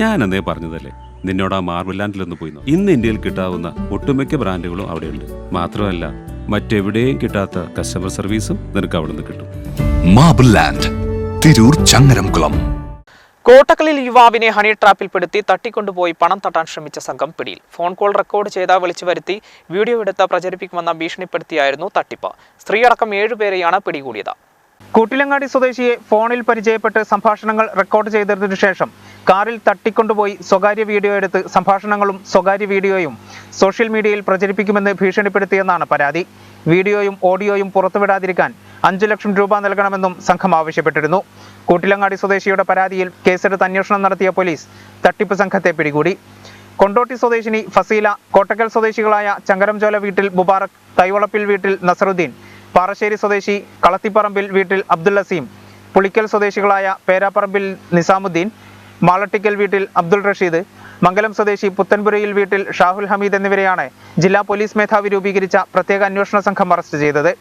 ഞാൻ അന്നേ പറഞ്ഞതല്ലേ? നിന്നോട് ആ മാർബിൾ ലാൻഡിലൊന്ന് പോയി നോക്ക്. ഇന്ന് ഇന്ത്യയിൽ കിട്ടാവുന്ന ഒട്ടുമിക്ക ബ്രാൻഡുകളും അവിടെയുണ്ട്. മാത്രമല്ല മറ്റെവിടെയും കിട്ടാത്ത കസ്റ്റമർ സർവീസും നിനക്ക് അവിടെ നിന്ന് കിട്ടും. Marble land Tirur Changaramkulam. കോട്ടക്കലിൽ യുവാവിനെ ഹണി ട്രാപ്പിൽപ്പെടുത്തി തട്ടിക്കൊണ്ടുപോയി പണം തട്ടാൻ ശ്രമിച്ച സംഘം പിടിയിൽ. ഫോൺ കോൾ റെക്കോർഡ് ചെയ്ത വിളിച്ചു വരുത്തി വീഡിയോ എടുത്ത് പ്രചരിപ്പിക്കുമെന്ന ഭീഷണിപ്പെടുത്തിയായിരുന്നു തട്ടിപ്പ്. സ്ത്രീയടക്കം ഏഴുപേരെയാണ് പിടികൂടിയത്. കൂട്ടിലങ്ങാടി സ്വദേശിയെ ഫോണിൽ പരിചയപ്പെട്ട് സംഭാഷണങ്ങൾ റെക്കോർഡ് ചെയ്തതിനു ശേഷം കാറിൽ തട്ടിക്കൊണ്ടുപോയി സ്വകാര്യ വീഡിയോ എടുത്ത് സംഭാഷണങ്ങളും സ്വകാര്യ വീഡിയോയും സോഷ്യൽ മീഡിയയിൽ പ്രചരിപ്പിക്കുമെന്ന് ഭീഷണിപ്പെടുത്തിയെന്നാണ് പരാതി. വീഡിയോയും ഓഡിയോയും പുറത്തുവിടാതിരിക്കാൻ അഞ്ചു ലക്ഷം രൂപ നൽകണമെന്നും സംഘം ആവശ്യപ്പെട്ടിരുന്നു. കൂട്ടിലങ്ങാടി സ്വദേശിയുടെ പരാതിയിൽ കേസെടുത്ത് അന്വേഷണം നടത്തിയ പോലീസ് തട്ടിപ്പ് സംഘത്തെ പിടികൂടി. കൊണ്ടോട്ടി സ്വദേശിനി ഫസീല കോട്ടക്കൽ സ്വദേശികളായ ചങ്കരംചോല വീട്ടിൽ മുബാറക് തൈവളപ്പിൽ വീട്ടിൽ നസറുദ്ദീൻ പാറശ്ശേരി സ്വദേശി കളത്തിപ്പറമ്പിൽ വീട്ടിൽ അബ്ദുൽ അസീം പുളിക്കൽ സ്വദേശികളായ പേരാപ്പറമ്പിൽ നിസാമുദ്ദീൻ മാളട്ടിക്കൽ വീട്ടിൽ അബ്ദുൾ റഷീദ് മംഗലം സ്വദേശി പുത്തൻപുരയിൽ വീട്ടിൽ ഷാഹുൽ ഹമീദ് എന്നിവരെയാണ് ജില്ലാ പോലീസ് മേധാവി രൂപീകരിച്ച പ്രത്യേക അന്വേഷണ സംഘം അറസ്റ്റ് ചെയ്തത്.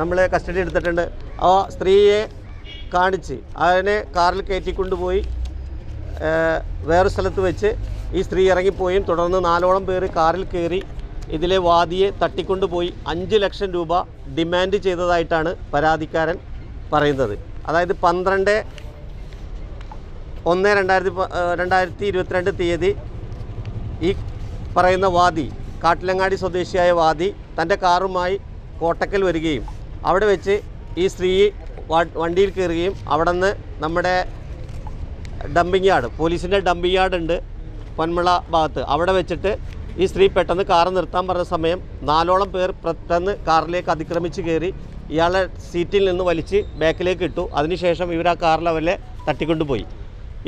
നമ്മൾ കസ്റ്റഡി എടുത്തിട്ടുണ്ട്. ആ സ്ത്രീയെ കാണിച്ച് അതിനെ കാറിൽ കയറ്റിക്കൊണ്ടുപോയി വേറൊരു വേറെ സ്ഥലത്ത് വെച്ച് ഈ സ്ത്രീ ഇറങ്ങിപ്പോയും. തുടർന്ന് നാലോളം പേര് കാറിൽ കയറി ഇതിലെ വാദിയെ തട്ടിക്കൊണ്ടുപോയി അഞ്ച് ലക്ഷം രൂപ ഡിമാൻഡ് ചെയ്തതായിട്ടാണ് പരാതിക്കാരൻ പറയുന്നത്. അതായത് പന്ത്രണ്ട് ഒന്ന് രണ്ടായിരത്തി രണ്ടായിരത്തി ഇരുപത്തിരണ്ട് തീയതി ഈ പറയുന്ന വാദി കാട്ടിലങ്ങാടി സ്വദേശിയായ വാദി തന്റെ കാറുമായി കോട്ടക്കൽ വരികയും അവിടെ വെച്ച് ഈ സ്ത്രീ വണ്ടിയിൽ കയറുകയും അവിടെ നിന്ന് നമ്മുടെ ഡംപിങ് യാർഡ് പോലീസിന്റെ ഡംപിങ് യാർഡ് ഉണ്ട് പൊന്മുള ഭാഗത്ത്. അവിടെ വെച്ചിട്ട് ഈ സ്ത്രീ പെട്ടെന്ന് കാർ നിർത്താൻ പറഞ്ഞ സമയം നാലോളം പേർ പെട്ടെന്ന് കാറിലേക്ക് അതിക്രമിച്ച് കയറി ഇയാളെ സീറ്റിൽ നിന്ന് വലിച്ച് ബാക്കിലേക്ക് ഇട്ടു. അതിനുശേഷം ഇവർ ആ കാറിൽ അവരെ തട്ടിക്കൊണ്ടുപോയി.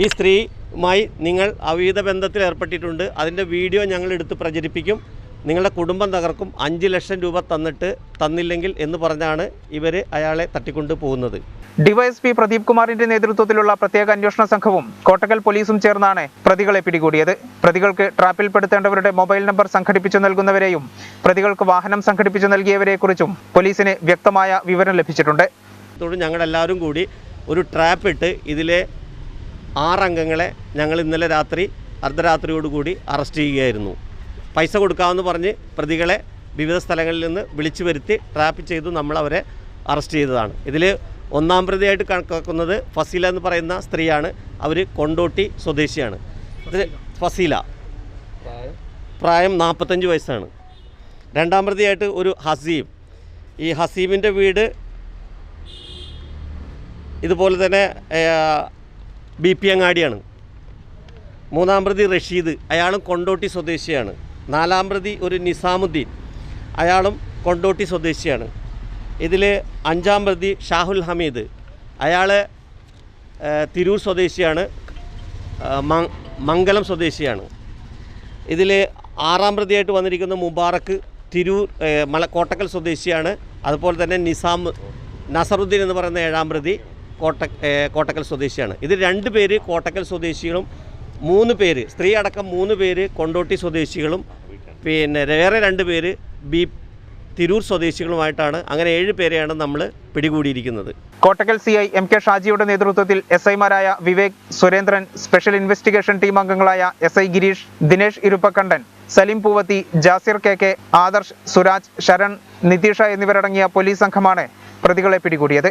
ഈ സ്ത്രീയുമായി നിങ്ങൾ അവിഹിത ബന്ധത്തിൽ ഏർപ്പെട്ടിട്ടുണ്ട്. അതിന്റെ വീഡിയോ ഞങ്ങൾ എടുത്ത് പ്രചരിപ്പിക്കും. നിങ്ങളുടെ കുടുംബം തകർക്കും. അഞ്ച് ലക്ഷം രൂപ തന്നിട്ട് തന്നില്ലെങ്കിൽ എന്ന് പറഞ്ഞാണ് ഇവർ അയാളെ തട്ടിക്കൊണ്ട് പോകുന്നത്. ഡിവൈഎസ്പി പ്രദീപ് കുമാറിന്റെ നേതൃത്വത്തിലുള്ള പ്രത്യേക അന്വേഷണ സംഘവും കോട്ടക്കൽ പോലീസും ചേർന്നാണ് പ്രതികളെ പിടികൂടിയത്. പ്രതികൾക്ക് ട്രാപ്പിൽപ്പെടുത്തേണ്ടവരുടെ മൊബൈൽ നമ്പർ സംഘടിപ്പിച്ചു നൽകുന്നവരെയും പ്രതികൾക്ക് വാഹനം സംഘടിപ്പിച്ചു നൽകിയവരെക്കുറിച്ചും പോലീസിന് വ്യക്തമായ വിവരം ലഭിച്ചിട്ടുണ്ട്. ഞങ്ങളെല്ലാവരും കൂടി ഒരു ട്രാപ്പ് ഇട്ട് ഇതിലെ ആറംഗങ്ങളെ ഞങ്ങൾ ഇന്നലെ രാത്രി അർദ്ധരാത്രിയോടുകൂടി അറസ്റ്റ് ചെയ്യുകയായിരുന്നു. പൈസ കൊടുക്കാമെന്ന് പറഞ്ഞ് പ്രതികളെ വിവിധ സ്ഥലങ്ങളിൽ നിന്ന് വിളിച്ചു വരുത്തി ട്രാപ്പ് ചെയ്തു നമ്മൾ അവരെ അറസ്റ്റ് ചെയ്തതാണ്. ഇതിൽ ഒന്നാം പ്രതിയായിട്ട് കണക്കാക്കുന്നത് ഫസീല എന്ന് പറയുന്ന സ്ത്രീയാണ്. അവർ കൊണ്ടോട്ടി സ്വദേശിയാണ്. ഫസീല. പ്രായം? നാൽപ്പത്തഞ്ച് വയസ്സാണ്. രണ്ടാം പ്രതിയായിട്ട് ഒരു ഹസീം. ഈ ഹസീമിന്റെ വീട് ഇതുപോലെ തന്നെ ബി പി അങ്ങാടിയാണ്. മൂന്നാം പ്രതി റഷീദ്. അയാളും കൊണ്ടോട്ടി സ്വദേശിയാണ്. നാലാം പ്രതി ഒരു നിസാമുദ്ദീൻ. അയാളും കൊണ്ടോട്ടി സ്വദേശിയാണ്. ഇതിൽ അഞ്ചാം പ്രതി ഷാഹുൽ ഹമീദ്. അയാൾ തിരൂർ സ്വദേശിയാണ്. മംഗലം സ്വദേശിയാണ്. ഇതിൽ ആറാം പ്രതിയായിട്ട് വന്നിരിക്കുന്ന മുബാറക്ക് തിരൂർ മല കോട്ടക്കൽ സ്വദേശിയാണ്. അതുപോലെ തന്നെ നിസാം നസറുദ്ദീൻ എന്ന് പറയുന്ന ഏഴാം പ്രതി കോട്ട കോട്ടക്കൽ സ്വദേശിയാണ്. ഇത് രണ്ട് പേര് കോട്ടക്കൽ സ്വദേശികളും മൂന്ന് പേര് സ്ത്രീ അടക്കം മൂന്ന് പേര് കൊണ്ടോട്ടി സ്വദേശികളും പിന്നെ വേറെ രണ്ട് പേര് ബി തിരൂർ സ്വദേശികളുമായിട്ടാണ്. അങ്ങനെ ഏഴ് പേരെയാണ് നമ്മൾ പിടികൂടിയിരിക്കുന്നത്. Kottakkal C I M K ഷാജിയുടെ നേതൃത്വത്തിൽ എസ് ഐമാരായ Vivek Surendran special investigation team അംഗങ്ങളായ S I Girish Dinesh Iruppakkandan Salim Poovathi Jasir K K Adarsh Suraj Sharan Nitheesh എന്നിവരടങ്ങിയ പോലീസ് സംഘമാണ് പ്രതികളെ പിടികൂടിയത്.